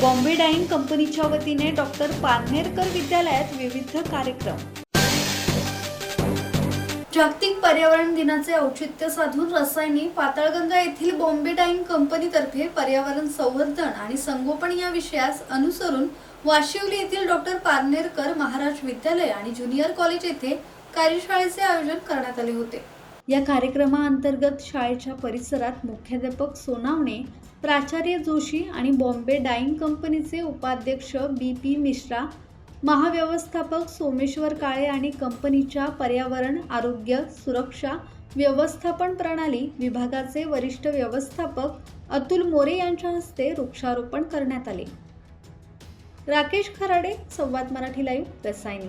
Bombay dyeing कंपनीच्या वतीने doctor Parnerkar विद्यालयात विविध कार्यक्रम. जागतिक पर्यावरण दिनाचे औचित्य साधून रसायनी पाताळगंगा येथील बॉम्बे डाईंग कंपनीतर्फे पर्यावरण संवर्धन आणि संगोपन या विषयास अनुसरून वाशिवली येथील डॉक्टर पारनेरकर महाराज विद्यालय आणि ज्युनियर कॉलेज येथे कार्यशाळेचे आयोजन करण्यात आले होते. या कार्यक्रमाअंतर्गत शाळेच्या परिसरात मुख्याध्यापक सोनावणे प्राचार्य जोशी आणि बॉम्बे डाईंग कंपनीचे उपाध्यक्ष बी पी मिश्रा महाव्यवस्थापक सोमेश्वर काळे आणि कंपनीच्या पर्यावरण आरोग्य सुरक्षा व्यवस्थापन प्रणाली विभागाचे वरिष्ठ व्यवस्थापक अतुल मोरे यांच्या हस्ते वृक्षारोपण करण्यात आले. राकेश खराडे संवाद मराठी लाईव्ह रसायनी.